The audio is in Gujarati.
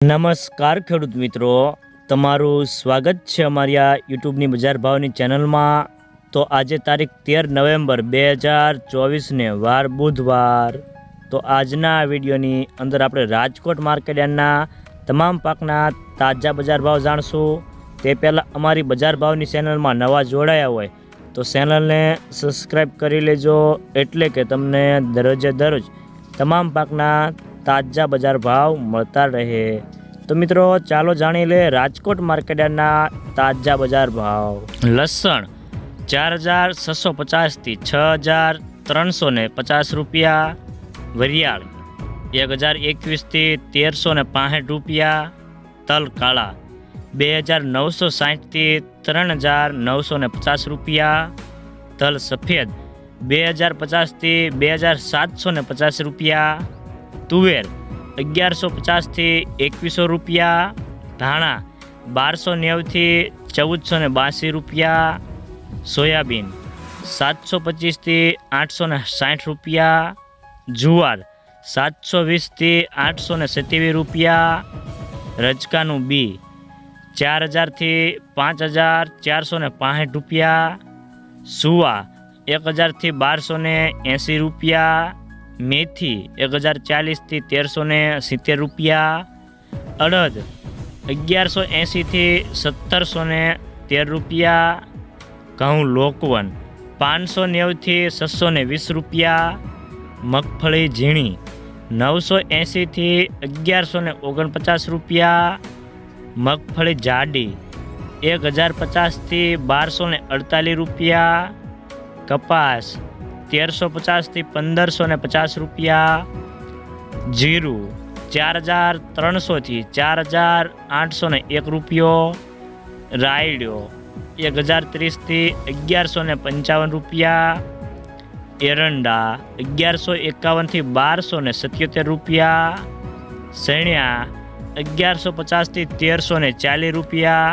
નમસ્કાર ખેડૂત મિત્રો. તમારું સ્વાગત છે અમારી આ યુટ્યુબની બજાર ભાવની ચેનલમાં. તો આજે તારીખ તેર નવેમ્બર બે હજાર ચોવીસને વાર બુધવાર. તો આજના વિડીયોની અંદર આપણે રાજકોટ માર્કેટ તમામ પાકના તાજા બજાર ભાવ જાણશું. તે પહેલાં અમારી બજાર ભાવની ચેનલમાં નવા જોડાયા હોય, તો ચેનલને સબસ્ક્રાઈબ કરી લેજો. એટલે કે તમને દરરોજે દરરોજ તમામ પાકના તાજા બજાર ભાવ મળતા રહે. તો મિત્રો, ચાલો જાણી લે રાજકોટ માર્કેટના તાજા બજાર ભાવ. લસણ ચાર હજાર છસો પચાસથી છ હજાર ત્રણસો ને પચાસ રૂપિયા. વરિયાળ એક હજાર એકવીસથી તેરસો ને પાંસઠ રૂપિયા. તલ કાળા બે હજાર નવસો સાઠથી ત્રણ હજાર નવસો ને પચાસ રૂપિયા. તલ સફેદ બે હજાર પચાસથી બે હજાર સાતસો ને પચાસ રૂપિયા. તુવેર અગિયારસો પચાસથી એકવીસો રૂપિયા, ધાણા બારસો નેવથી ચૌદસો ને બાંસી રૂપિયા, સોયાબીન સાતસો પચીસથી આઠસો ને સાઠ રૂપિયા, જુવાર સાતસો વીસથી આઠસો ને સત્યાવીસ રૂપિયા, રજકાનું બી ચાર હજારથી પાંચ હજાર ચારસો ને પાંસઠ રૂપિયા, સુવા એક હજારથી બારસો ને એંસી રૂપિયા મેથી એક હજાર ચાલીસથી તેરસો ને સિત્તેર રૂપિયા, અડદ અગિયારસો એંસીથી સત્તરસો ને તેર રૂપિયા, ઘઉં લોકવન પાંચસો નેવથી છસો ને વીસ રૂપિયા, મગફળી ઝીણી નવસો એંસીથી અગિયારસો ને ઓગણપચાસ રૂપિયા, મગફળી જાડી એક હજાર પચાસથી બારસો ને અડતાલીસ રૂપિયા, કપાસ તેરસો પચાસથી પંદરસો ને પચાસ રૂપિયા જીરું ચાર હજાર ત્રણસોથી ચાર હજાર આઠસો ને એક રૂપિયો. રાયડ્યો એક હજાર ત્રીસથી અગિયારસો ને પંચાવન રૂપિયા. એરંડા અગિયારસો એકાવનથી બારસો ને સત્યોતેર રૂપિયા. સૈણ્યા અગિયારસો પચાસથી તેરસો ને ચાલીસ રૂપિયા.